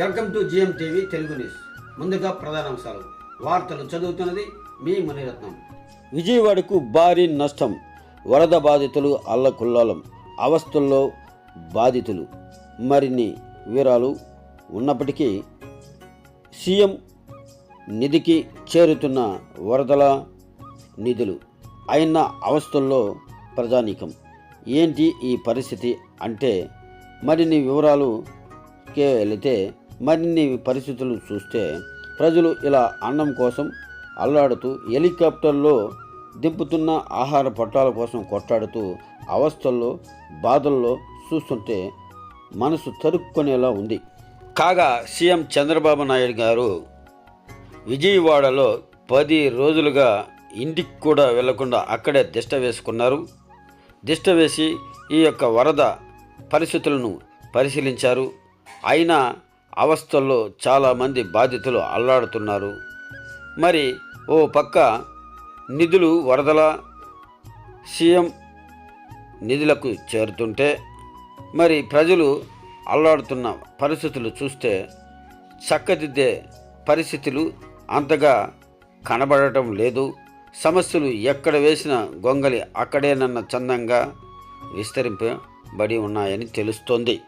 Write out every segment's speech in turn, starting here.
Welcome to GM TV Telugu news. ముందుగా ప్రధానాంశాలు వార్తలు చదువుతున్నది మీ మునిరత్నం. విజయవాడకు భారీ నష్టం. వరద బాధితులు అల్లకుల్లాలం అవస్థల్లో బాధితులు. మరిన్ని వివరాలు ఉన్నప్పటికీ సీఎం నిధికి చేరుతున్న వరదల నిధులు అయిన అవస్థల్లో ప్రజానీకం. ఏంటి ఈ పరిస్థితి అంటే మరిన్ని వివరాలు వెళితే మరిన్ని పరిస్థితులు చూస్తే ప్రజలు ఇలా అన్నం కోసం అల్లాడుతూ హెలికాప్టర్లో దింపుతున్న ఆహార పొట్టాల కోసం కొట్టాడుతూ అవస్థల్లో బాధల్లో చూస్తుంటే మనసు తరుక్కునేలా ఉంది. కాగా సీఎం చంద్రబాబు నాయుడు గారు విజయవాడలో పది రోజులుగా ఇంటికి కూడా వెళ్ళకుండా అక్కడే దిష్ట వేసుకున్నారు. దిష్ట వేసి ఈ యొక్క వరద పరిస్థితులను పరిశీలించారు. అయినా అవస్థల్లో చాలామంది బాధితులు అల్లాడుతున్నారు. మరి ఓ పక్క నిధులు వరదల సీఎం నిధులకు చేరుతుంటే మరి ప్రజలు అల్లాడుతున్న పరిస్థితులు చూస్తే చక్కదిద్దే పరిస్థితులు అంతగా కనబడటం లేదు. సమస్యలు ఎక్కడ వేసిన గొంగలి అక్కడేనన్న చందంగా విస్తరింపబడి ఉన్నాయని తెలుస్తోంది.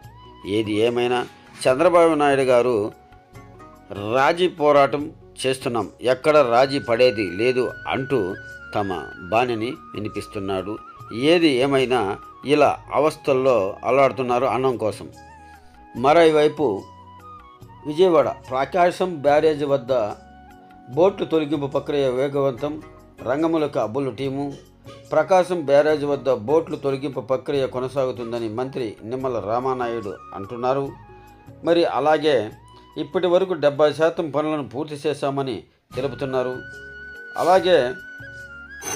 ఏది ఏమైనా చంద్రబాబు నాయుడు గారు రాజీ పోరాటం చేస్తున్నాం. ఎక్కడ రాజీ పడేది లేదు అంటూ తమ బాణిని వినిపిస్తున్నాడు. ఏది ఏమైనా ఇలా అవస్థల్లో అల్లాడుతున్నారు అన్నం కోసం. మరోవైపు విజయవాడ ప్రకాశం బ్యారేజ్ వద్ద బోట్లు తొలగింపు ప్రక్రియ వేగవంతం. రంగములకు అబ్బులు టీము. ప్రకాశం బ్యారేజ్ వద్ద బోట్లు తొలగింపు ప్రక్రియ కొనసాగుతుందని మంత్రి నిమ్మల రామానాయుడు అంటున్నారు. మరి అలాగే ఇప్పటి వరకు డెబ్బై శాతం పనులను పూర్తి చేశామని తెలుపుతున్నారు. అలాగే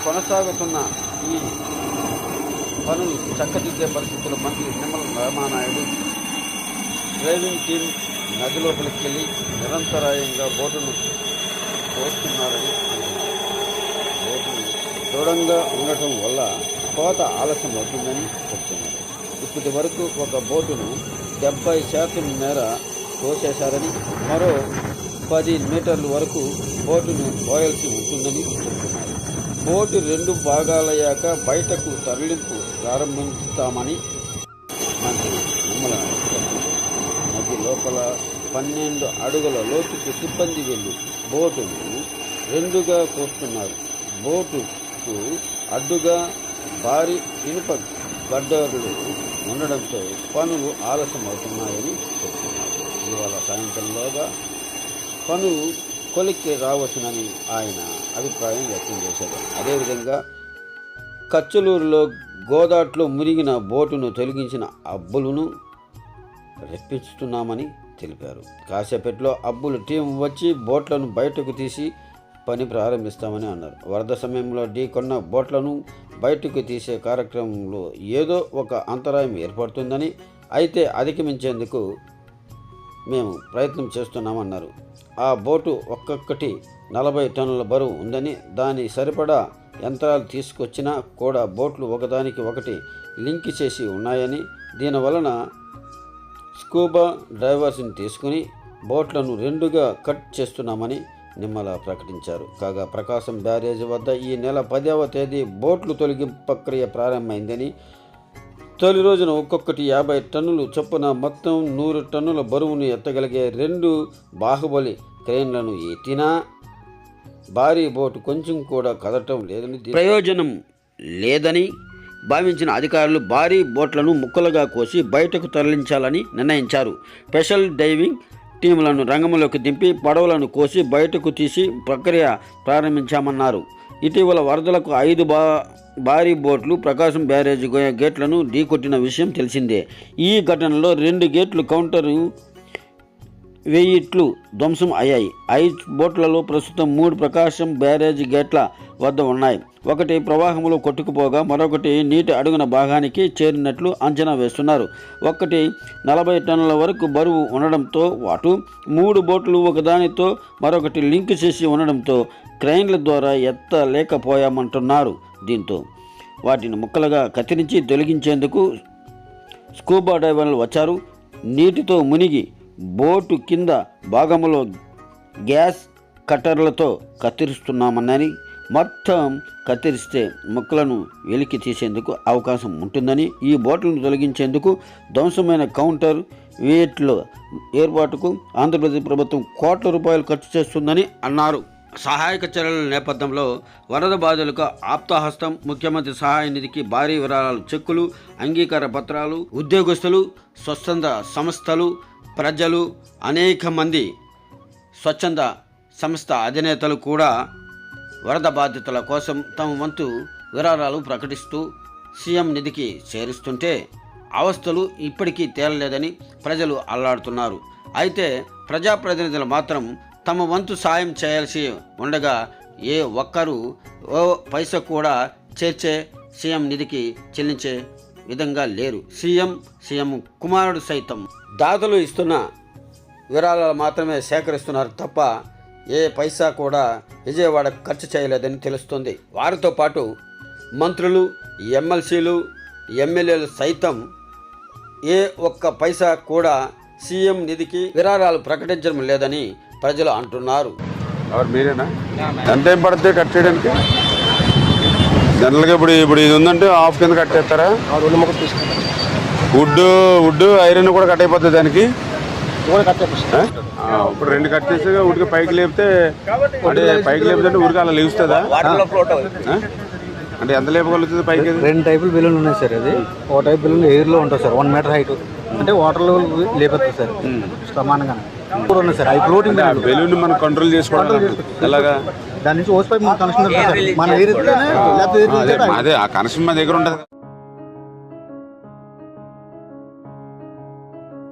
కొనసాగుతున్న ఈ పనులు చక్కదిద్దే పరిస్థితులు మంత్రి నిమ్మల రామానాయుడు డ్రైవింగ్ టీం నది లోపలికి వెళ్ళి నిరంతరాయంగా బోటును కోస్తున్నారని బోటును దృఢంగా ఉండటం వల్ల కోత ఆలస్యం అవుతుందని చెప్తున్నారు. ఇప్పటి వరకు ఒక బోటును డెబ్బై శాతం మేర తోసేశారని మరో పది మీటర్ల వరకు బోటును పోయాల్సి ఉంటుందని చెబుతున్నారు. బోటు రెండు భాగాలయ్యాక బయటకు తరలింపు ప్రారంభిస్తామని మంత్రి నిమ్మల నది లోపల పన్నెండు అడుగుల లోతుకు సిబ్బంది వెళ్ళి బోటును రెండుగా కోస్తున్నారు. బోటుకు అడ్డుగా భారీ ఇనుప గడ్డరులు ఉండడంతో పనులు ఆలస్యం అవుతున్నాయని చెప్తున్నారు. ఇవాళ సాయంత్రంలోగా పనులు కొలిక్కి రావచ్చునని ఆయన అభిప్రాయం వ్యక్తం చేశారు. అదేవిధంగా కచ్చలూరులో గోదాట్లో మునిగిన బోటును తొలగించిన అబ్బులను రెప్పిస్తున్నామని తెలిపారు. కాసేపట్లో అబ్బులు టీం వచ్చి బోట్లను బయటకు తీసి పని ప్రారంభిస్తామని అన్నారు. వరద సమయంలో ఢీకొన్న బోట్లను బయటకు తీసే కార్యక్రమంలో ఏదో ఒక అంతరాయం ఏర్పడుతుందని అయితే అధిగమించేందుకు మేము ప్రయత్నం చేస్తున్నామన్నారు. ఆ బోటు ఒక్కొక్కటి నలభై టన్నుల బరువు ఉందని దాని సరిపడా యంత్రాలు తీసుకొచ్చినా కూడా బోట్లు ఒకదానికి ఒకటి లింక్ చేసి ఉన్నాయని దీనివలన స్కూబా డ్రైవర్స్ని తీసుకుని బోట్లను రెండుగా కట్ చేస్తున్నామని నిమ్మల ప్రకటించారు. కాగా ప్రకాశం బ్యారేజ్ వద్ద ఈ నెల పదవ తేదీ బోట్లు తొలగింపు ప్రక్రియ ప్రారంభమైందని తొలి రోజున ఒక్కొక్కటి యాభై టన్నులు చొప్పున మొత్తం నూరు టన్నుల బరువును ఎత్తగలిగే రెండు బాహుబలి క్రేన్లను ఎత్తినా భారీ బోటు కొంచెం కూడా కదలటం లేదని ప్రయోజనం లేదని భావించిన అధికారులు భారీ బోట్లను ముక్కలుగా కోసి బయటకు తరలించాలని నిర్ణయించారు. స్పెషల్ డైవింగ్ టీములను రంగంలోకి దింపి పడవలను కోసి బయటకు తీసి ప్రక్రియ ప్రారంభించామన్నారు. ఇటీవల వరదలకు ఐదు బా భారీ బోట్లు ప్రకాశం బ్యారేజ్ గేట్లను ఢీకొట్టిన విషయం తెలిసిందే. ఈ ఘటనలో రెండు గేట్లు కౌంటరు వెయ్యిట్లు ధ్వంసం అయ్యాయి. ఐదు బోట్లలో ప్రస్తుతం మూడు ప్రకాశం బ్యారేజ్ గేట్ల వద్ద ఉన్నాయి. ఒకటి ప్రవాహంలో కొట్టుకుపోగా మరొకటి నీటి అడుగున భాగానికి చేరినట్లు అంచనా వేస్తున్నారు. ఒకటి నలభై టన్నుల వరకు బరువు ఉండడంతో పాటు మూడు బోట్లు ఒకదానితో మరొకటి లింక్ చేసి ఉండడంతో క్రైన్ల ద్వారా ఎత్తలేకపోయామంటున్నారు దీంతో. వాటిని ముక్కలుగా కత్తిరించి తొలగించేందుకు స్కూబా డైవర్లు వచ్చారు. నీటితో మునిగి బోటు కింద భాగంలో గ్యాస్ కట్టర్లతో కత్తిరిస్తున్నామన్నని మొత్తం కత్తిరిస్తే ముక్కలను వెలికి తీసేందుకు అవకాశం ఉంటుందని ఈ బోట్లను తొలగించేందుకు ధ్వంసమైన కౌంటర్ వేట్ల ఏర్పాటుకు ఆంధ్రప్రదేశ్ ప్రభుత్వం కోట్ల రూపాయలు ఖర్చు చేస్తుందని అన్నారు. సహాయక చర్యల నేపథ్యంలో వరద బాధితులకు ఆప్తాహస్తం ముఖ్యమంత్రి సహాయ నిధికి భారీ విరాళాలు చెక్కులు అంగీకార పత్రాలు ఉద్యోగస్తులు స్వచ్ఛంద సంస్థలు ప్రజలు అనేక మంది స్వచ్ఛంద సంస్థ అధినేతలు కూడా వరద బాధితుల కోసం తమ వంతు విరాళాలు ప్రకటిస్తూ సీఎం నిధికి చేరుస్తుంటే అవస్థలు ఇప్పటికీ తేలలేదని ప్రజలు అల్లాడుతున్నారు. అయితే ప్రజాప్రతినిధులు మాత్రం తమ వంతు సాయం చేయాల్సి ఉండగా ఏ ఒక్కరూ ఓ పైస కూడా చేర్చే సీఎం నిధికి చెల్లించే విధంగా లేరు. సీఎం సీఎం కుమారుడు సైతం దాతలు ఇస్తున్న విరాళాలు మాత్రమే సేకరిస్తున్నారు తప్ప ఏ పైసా కూడా విజయవాడ ఖర్చు చేయలేదని తెలుస్తుంది. వారితో పాటు మంత్రులు ఎమ్మెల్సీలు ఎమ్మెల్యేలు సైతం ఏ ఒక్క పైసా కూడా సీఎం నిధికి విరాళాలు ప్రకటించడం లేదని ప్రజలు అంటున్నారు. ఎవరు మీరేనా? ఎంత టైం పడుతుంది కట్ చేయడానికి? జనరల్గా ఇప్పుడు ఇప్పుడు ఇది ఉందంటే హాఫ్ కింద కట్టేస్తారా? వుడ్ వుడ్ ఐరన్ కూడా కట్ అయిపోతుంది దానికి. ఇప్పుడు రెండు కట్ చేసి ఉడికి పైకి లేపితే అంటే పైకి లేపితే ఉడికి అలా లేస్తుందా? అంటే ఎంత లేపగలుగుతుంది పైకి? అది? రెండు టైపులు బెలూన్లు ఉన్నాయి సార్ అది. ఒక టైప్ బెలూన్ ఎయిర్లో ఉంటుంది సార్ వన్ మీటర్ హైట్. అంటే వాటర్ లెవెల్ లేపెత్తుంది సార్ సమానంగా కూడా ఉన్నాయి సార్ అవి ఫ్లోటింగ్ ఆ బెలూన్ మనం కంట్రోల్ చేసుకోవడం ఎలాగా? దాని నుంచి ఓస్ పైప్ మన కనెక్షన్ మన ఎయిర్ అదే ఆ కనెక్షన్ మా దగ్గర ఉంటుంది.